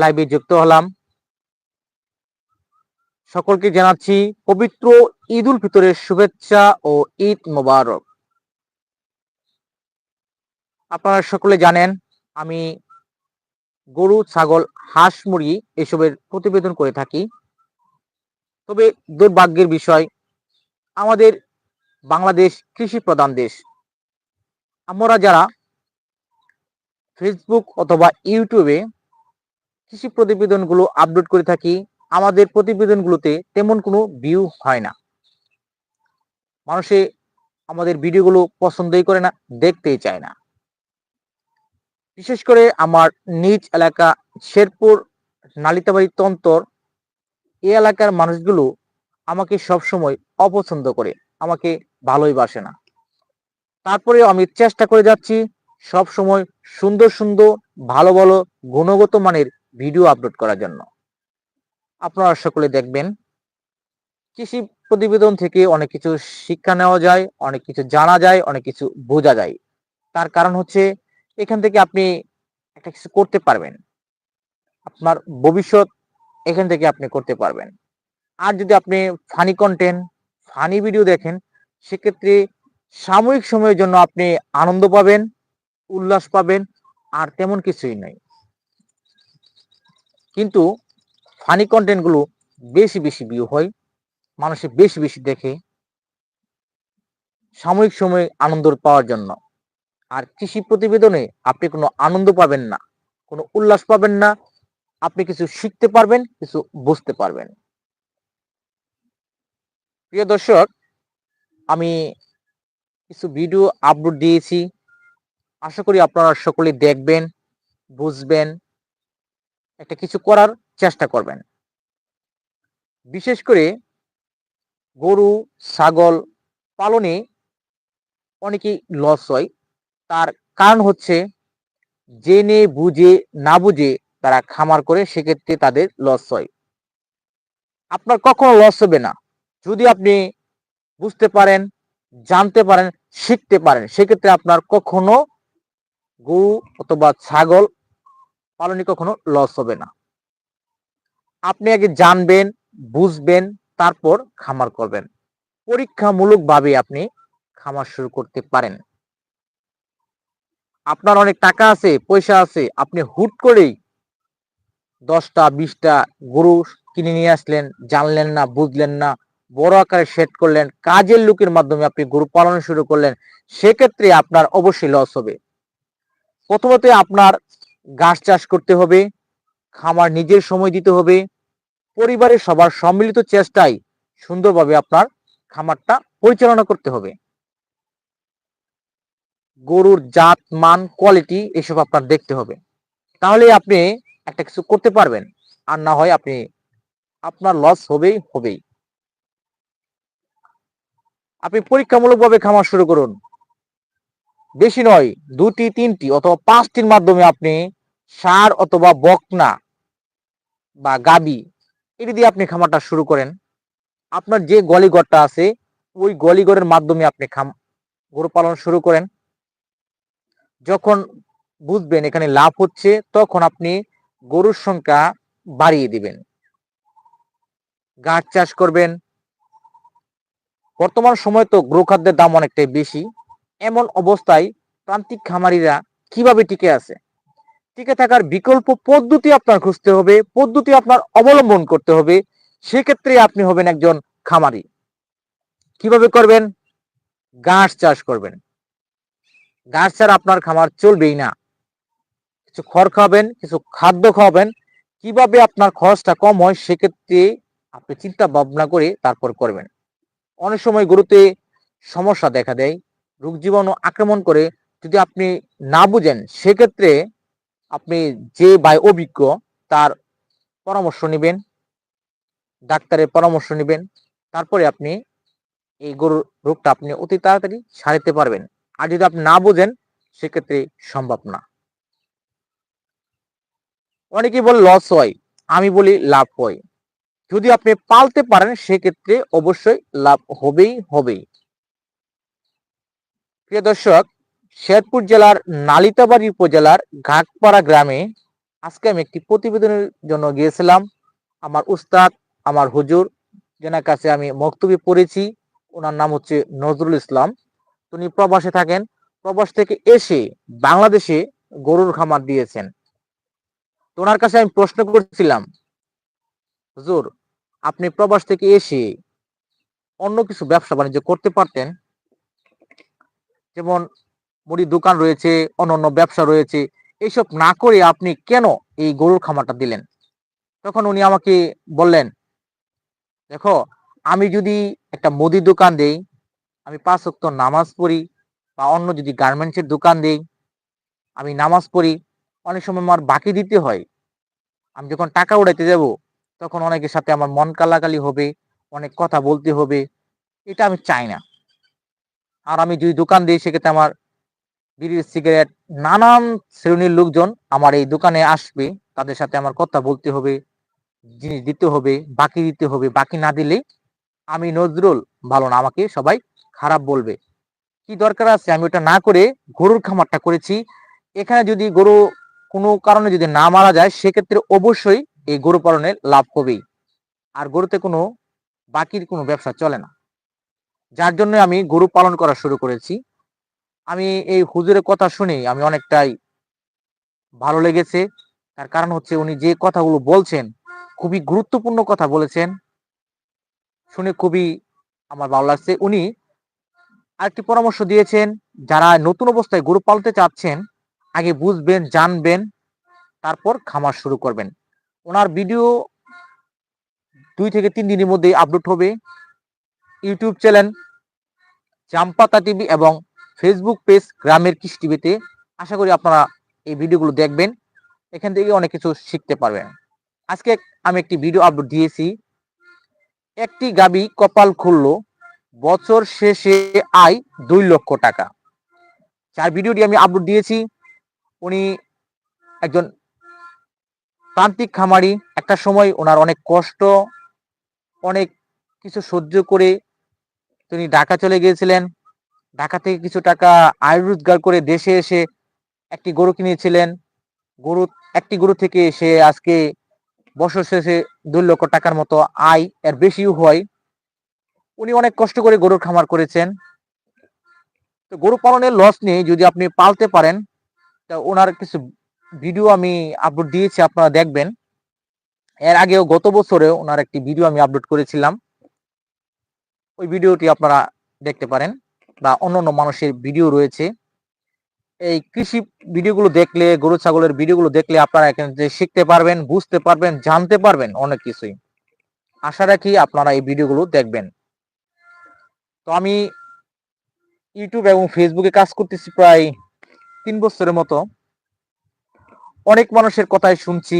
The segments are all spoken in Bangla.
লাইভে যুক্ত হলাম। সকলকে জানাচ্ছি পবিত্র ঈদ উল ফিতরের শুভেচ্ছা ও ঈদ মোবারক। আপনারা সকলে জানেন, আমি গরু, ছাগল, হাঁস, মুরগি এসবের প্রতিবেদন করে থাকি। তবে দুর্ভাগ্যের বিষয়, আমাদের বাংলাদেশ কৃষি প্রধান দেশ। আমরা যারা ফেসবুক অথবা ইউটিউবে কৃষি প্রতিবেদনগুলো আপলোড করে থাকি, আমাদের প্রতিবেদনগুলোতে তেমন কোনো ভিউ হয় না। মানুষে আমাদের ভিডিওগুলো পছন্দই করে না, দেখতেই চায় না। বিশেষ করে আমার নিজ এলাকা শেরপুর নালিতাবাড়ি তন্তর এই এলাকার মানুষগুলো আমাকে সবসময় অপছন্দ করে, আমাকে ভালোই বাসে না। তারপরে আমি চেষ্টা করে যাচ্ছি সব সময় সুন্দর সুন্দর ভালো ভালো গুণগত মানের ভিডিও আপলোড করার জন্য। আপনারা সকলে দেখবেন, কৃষি প্রতিবেদন থেকে অনেক কিছু শিক্ষা নেওয়া যায়, অনেক কিছু জানা যায়, অনেক কিছু বোঝা যায়। তার কারণ হচ্ছে, এখান থেকে আপনি একটা কিছু করতে পারবেন। আপনার ভবিষ্যৎ এখান থেকে আপনি করতে পারবেন। আর যদি আপনি ফানি কন্টেন্ট ফানি ভিডিও দেখেন, সেক্ষেত্রে সাময়িক সময়ের জন্য আপনি আনন্দ পাবেন, উল্লাস পাবেন, আর তেমন কিছুই নাই। কিন্তু ফানি কন্টেন্টগুলো বেশি বেশি ভিউ হয়, মানুষে বেশি বেশি দেখে, সাময়িক সময়ে আনন্দ পাওয়ার জন্য। আর কৃষি প্রতিবেদনে আপনি কোনো আনন্দ পাবেন না, কোনো উল্লাস পাবেন না, আপনি কিছু শিখতে পারবেন, কিছু বুঝতে পারবেন। প্রিয় দর্শক, আমি কিছু ভিডিও আপলোড দিয়েছি। আশা করি আপনারা সকলে দেখবেন, বুঝবেন একটা কিছু করার চেষ্টা করবেন। বিশেষ করে গরু, ছাগল পালনে অনেকেই লস হয়। তার কারণ হচ্ছে জেনে বুঝে না বুঝে তারা খামার করে সেক্ষেত্রে তাদের লস হয়। আপনার কখনো লস হবে না। যদি আপনি বুঝতে পারেন, জানতে পারেন, শিখতে পারেন, সেক্ষেত্রে আপনার কখনো গরু অথবা ছাগল পালনে কখনো লস হবে না। আপনি আগে জানবেন, বুঝবেন, তারপর খামার করবেন। পরীক্ষামূলকভাবে আপনি খামার শুরু করতে পারেন। আপনার অনেক টাকা আছে, পয়সা আছে, আপনি হুট করেই দশটা, বিশটা গরু কিনে নিয়ে আসলেন, জানলেন না, বুঝলেন না, বড় আকারে সেট করলেন, কাজের লোকের মাধ্যমে আপনি গরু পালন শুরু করলেন, সেক্ষেত্রে আপনার অবশ্যই লস হবে। প্রথমত আপনার ঘাস চাষ করতে হবে, খামার নিজের সময় দিতে হবে, পরিবারের সবার সম্মিলিত চেষ্টায় সুন্দরভাবে আপনার খামারটা পরিচালনা করতে হবে। গরুর জাত, মান কোয়ালিটি এসব আপনার দেখতে হবে। তাহলে আপনি একটা কিছু করতে পারবেন, আর না হয় আপনি, আপনার লস হবেই হবেই। আপনি পরীক্ষামূলকভাবে খামার শুরু করুন। বেশি নয়, দুটি, তিনটি অথবা পাঁচটির মাধ্যমে আপনি সার অথবা বকনা বা গাবি, এটি দিয়ে আপনি খামারটা শুরু করেন। আপনার যে গলিঘরটা আছে, ওই গলিঘরের মাধ্যমে আপনি খাম, গরু পালন শুরু করেন। যখন বুঝবেন এখানে লাভ হচ্ছে, তখন আপনি গরুর সংখ্যা বাড়িয়ে দিবেন। গাছ চাষ করবেন। বর্তমান সময় তো গৃহ খাদ্যের দাম অনেকটাই বেশি। এমন অবস্থায় প্রান্তিক খামারিরা কীভাবে টিকে আছে? টিকে থাকার বিকল্প পদ্ধতি আপনার খুঁজতে হবে, পদ্ধতি আপনার অবলম্বন করতে হবে। সেক্ষেত্রে আপনি হবেন একজন খামারি। কীভাবে করবেন? ঘাস চাষ করবেন। ঘাস ছাড়া আপনার খামার চলবেই না। কিছু খড় খাবেন কিছু খাদ্য খাওয়াবেন। কীভাবে আপনার খরচটা কম হয় সেক্ষেত্রে আপনি চিন্তা ভাবনা করে তারপর করবেন। অনেক সময় গরুতে সমস্যা দেখা দেয়, রোগ জীবাণু আক্রমণ করে। যদি আপনি না বুঝেন, সেক্ষেত্রে আপনি যে বাই অভিজ্ঞ, তার পরামর্শ নেবেন, ডাক্তারের পরামর্শ নেবেন, তারপরে আপনি এই গরুর রোগটা আপনি অতি তাড়াতাড়ি সারিতে পারবেন। আর যদি আপনি না বোঝেন, সেক্ষেত্রে সম্ভব না। অনেকেই বলে, লস হয়। আমি বলি, লাভ হয়। যদি আপনি পালতে পারেন, সেক্ষেত্রে অবশ্যই লাভ হবেই হবেই। প্রিয় দর্শক শেরপুর জেলার নালিতাবাড়ি উপজেলার ঘাটপাড়া গ্রামে আজকে আমি একটি প্রতিবেদনের জন্য গিয়েছিলাম। আমার উস্তাদ, আমার হুজুর, যেনার কাছে আমি মক্তবি পড়েছি, ওনার নাম হচ্ছে নজরুল ইসলাম। উনি প্রবাসে থাকেন। প্রবাস থেকে এসে বাংলাদেশে গরুর খামার দিয়েছেন। তো ওনার কাছে আমি প্রশ্ন করছিলাম, হুজুর, আপনি প্রবাস থেকে এসে অন্য কিছু ব্যবসা বাণিজ্য করতে পারতেন? যেমন মুড়ির দোকান রয়েছে, অন্যান্য ব্যবসা রয়েছে এইসব না করে আপনি কেন এই গরুর খামারটা দিলেন? তখন উনি আমাকে বললেন, দেখো, আমি যদি একটা মুদির দোকান দেই, আমি পাঁচ অক্ত নামাজ পড়ি বা অন্য যদি গার্মেন্টসের দোকান দেই, আমি নামাজ পড়ি, অনেক সময় আমার বাকি দিতে হয়। আমি যখন টাকা উড়াইতে যাব, তখন অনেকের সাথে আমার মন কালাকালি হবে, অনেক কথা বলতে হবে, এটা আমি চাই না। আর আমি যদি দোকান দিই, সেক্ষেত্রে আমার বিড়ির সিগারেট, নানান শ্রেণির লোকজন আমার এই দোকানে আসবে। তাদের সাথে আমার কথা বলতে হবে, জিনিস দিতে হবে, বাকি দিতে হবে। বাকি না দিলে আমি নজরুল ভালো না, আমাকে সবাই খারাপ বলবে। কি দরকার আছে? আমি ওটা না করে গরুর খামারটা করেছি। এখানে যদি গরু কোনো কারণে যদি না মারা যায়, সেক্ষেত্রে অবশ্যই এই গরু পালনে লাভ হবেই। আর গরুতে কোনো বাকির কোনো ব্যবসা চলে না। যার জন্য আমি গরু পালন করা শুরু করেছি। আমি এই হুজুরের কথা শুনে আমি অনেকটাই ভালো লেগেছে। তার কারণ হচ্ছে উনি যে কথাগুলো বলছেন, খুবই গুরুত্বপূর্ণ কথা বলেছেন। শুনে খুবই আমার ভালো লাগছে। উনি আরেকটি পরামর্শ দিয়েছেন, যারা নতুন অবস্থায় গরু পালতে চাচ্ছেন, আগে বুঝবেন, জানবেন, তারপর খামার শুরু করবেন। ওনার ভিডিও দুই থেকে তিন দিনের মধ্যে আপলোড হবে। ইউটিউব চ্যানেল জাম্পাতা টিভি এবং ফেসবুক পেজ গ্রামের কৃষি টিভিতে আশা করি আপনারা এই ভিডিওগুলো দেখবেন। এখান থেকে অনেক কিছু শিখতে পারবেন। আজকে আমি একটি ভিডিও আপলোড দিয়েছি। একটি গাবি কপাল খুললো, বছর শেষে আয় দুই লক্ষ টাকা। যার ভিডিওটি আমি আপলোড দিয়েছি, উনি একজন প্রান্তিক খামারি, একটা সময় ওনার অনেক কষ্ট, অনেক কিছু সহ্য করে তিনি ঢাকা চলে গিয়েছিলেন। ঢাকা থেকে কিছু টাকা আয় রোজগার করে দেশে এসে একটি গরু কিনেছিলেন। গরু, একটি গরু থেকে সে আজকে বছর শেষে দুই লক্ষ টাকার মতো আয় এর বেশিও হয়। উনি অনেক কষ্ট করে গরুর খামার করেছেন। তো গরু পালনের লস নেই যদি আপনি পালতে পারেন, তা ওনার কিছু ভিডিও আমি আপলোড দিয়েছি, আপনারা দেখবেন। এর আগেও গত বছরে ওনার একটি ভিডিও আমি আপলোড করেছিলাম। ওই ভিডিওটি আপনারা দেখতে পারেন। বা অন্যান্য মানুষের ভিডিও রয়েছে। এই কৃষি ভিডিওগুলো দেখলে, গরু, ছাগলের ভিডিওগুলো দেখলে আপনারা এখানে যে শিখতে পারবেন, বুঝতে পারবেন, জানতে পারবেন অনেক কিছুই। আশা রাখি আপনারা এই ভিডিওগুলো দেখবেন। তো আমি ইউটিউব এবং ফেসবুকে কাজ করতেছি প্রায় তিন বছরের মতো। অনেক মানুষের কথাই শুনছি।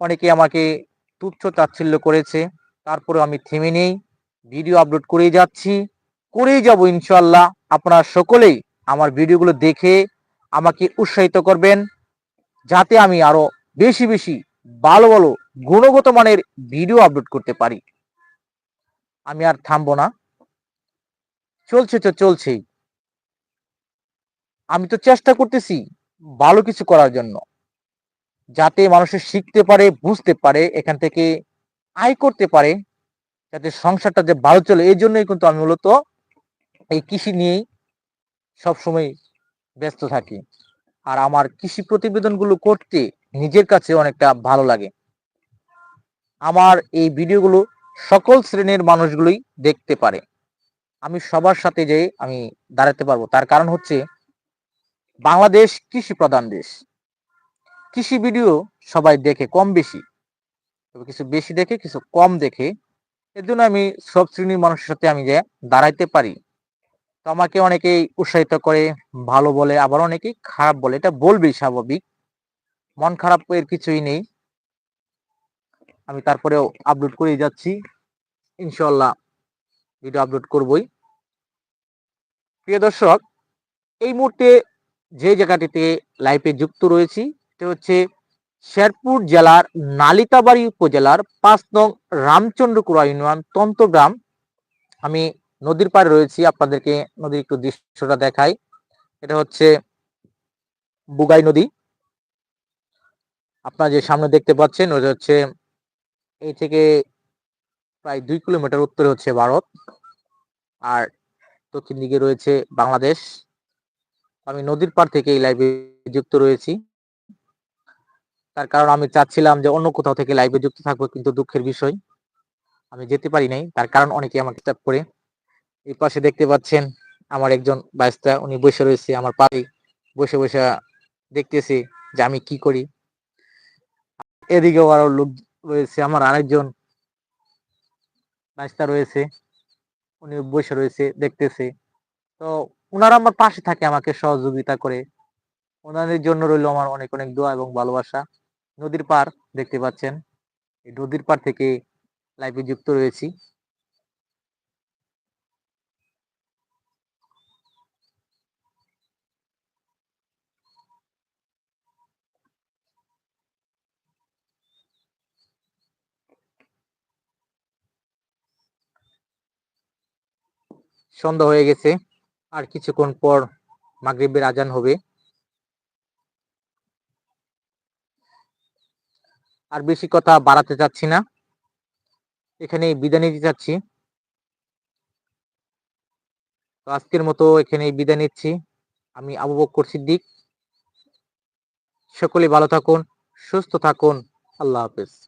অনেকে আমাকে তুচ্ছ তাচ্ছিল্য করেছে। তারপরে আমি থেমে নেই। ভিডিও আপলোড করেই যাচ্ছি। করেই যাব ইনশাল্লাহ আপনারা সকলেই আমার ভিডিওগুলো দেখে আমাকে উৎসাহিত করবেন, যাতে আমি আরও বেশি বেশি ভালো ভালো গুণগত মানের ভিডিও আপলোড করতে পারি। আমি আর থামবো না। চলছে তো চলছেই। আমি তো চেষ্টা করতেছি ভালো কিছু করার জন্য, যাতে মানুষের শিখতে পারে, বুঝতে পারে, এখান থেকে আয় করতে পারে, যাতে সংসারটা যে ভালো চলে, এই জন্যই কিন্তু আমি মূলত এই কৃষি নিয়েই সবসময় ব্যস্ত থাকি। আর আমার কৃষি প্রতিবেদনগুলো করতে নিজের কাছে অনেকটা ভালো লাগে। আমার এই ভিডিওগুলো সকল শ্রেণির মানুষগুলোই দেখতে পারে। আমি সবার সাথে যে আমি দাঁড়াতে পারব। তার কারণ হচ্ছে, বাংলাদেশ কৃষি প্রধান দেশ। কৃষি ভিডিও সবাই দেখে কম বেশি। কিছু বেশি দেখে, কিছু কম দেখে। এর জন্য আমি সব শ্রেণির মানুষের সাথে আমি যে দাঁড়াইতে পারি। তো আমাকে অনেকেই উৎসাহিত করে, ভালো বলে, আবার অনেকেই খারাপ বলে। এটা বলবেই স্বাভাবিক। মন খারাপ এর কিছুই নেই। আমি তারপরেও আপলোড করে যাচ্ছি। ইনশাল্লাহ ভিডিও আপলোড করবই। প্রিয় দর্শক, এই মুহূর্তে যে জায়গাটিতে লাইভে যুক্ত রয়েছি, সেটা হচ্ছে শেরপুর জেলার নালিতাবাড়ি উপজেলার পাঁচ নং রামচন্দ্রকুড়া ইউনিয়ন তন্ত্রগ্রাম। আমি নদীর পাড়ে রয়েছি, আপনাদেরকে নদীর একটু দৃশ্যটা দেখাই। এটা হচ্ছে বুগাই নদী। আপনারা যে সামনে দেখতে পাচ্ছেন, ওটা হচ্ছে এই থেকে প্রায় দুই কিলোমিটার উত্তরে হচ্ছে ভারত। আর দক্ষিণ দিকে রয়েছে বাংলাদেশ। আমি নদীর পার থেকে এই লাইভে যুক্ত রয়েছি। তার কারণ আমি চাচ্ছিলাম যে অন্য কোথাও থেকে লাইভে যুক্ত থাকব, কিন্তু দুঃখের বিষয়। আমি যেতে পারি নাই, তার কারণ অনেকে আমাকে করে। এই পাশে দেখতে পাচ্ছেন আমার একজন বাইস্তা উনি বসে রয়েছে আমার পাড়ে বসে বসে দেখতেছি যে আমি কি করি। এদিকেও আরও লোক রয়েছে, আমার আরেকজন বাইস্তা রয়েছে, উনি বসে রয়েছে দেখতেছে। তো ওনারা আমার পাশে থাকে, আমাকে সহযোগিতা করে। ওনাদের জন্য রইল আমার অনেক অনেক দোয়া এবং ভালোবাসা। নদীর পার দেখতে পাচ্ছেন, এই নদীর পার থেকে লাইভে যুক্ত রয়েছি। সন্ধ্যা হয়ে গেছে, আর কিছুক্ষণ পর মাগরিবের আজান হবে। আর বেশি কথা বাড়াতে চাচ্ছি না। এখানে বিদায় নিতে চাচ্ছি। তো আজকের মতো এখানে বিদায় নিচ্ছি। আমি আবু বক্কর সিদ্দিক। সকলে ভালো থাকুন, সুস্থ থাকুন। আল্লাহ হাফেজ।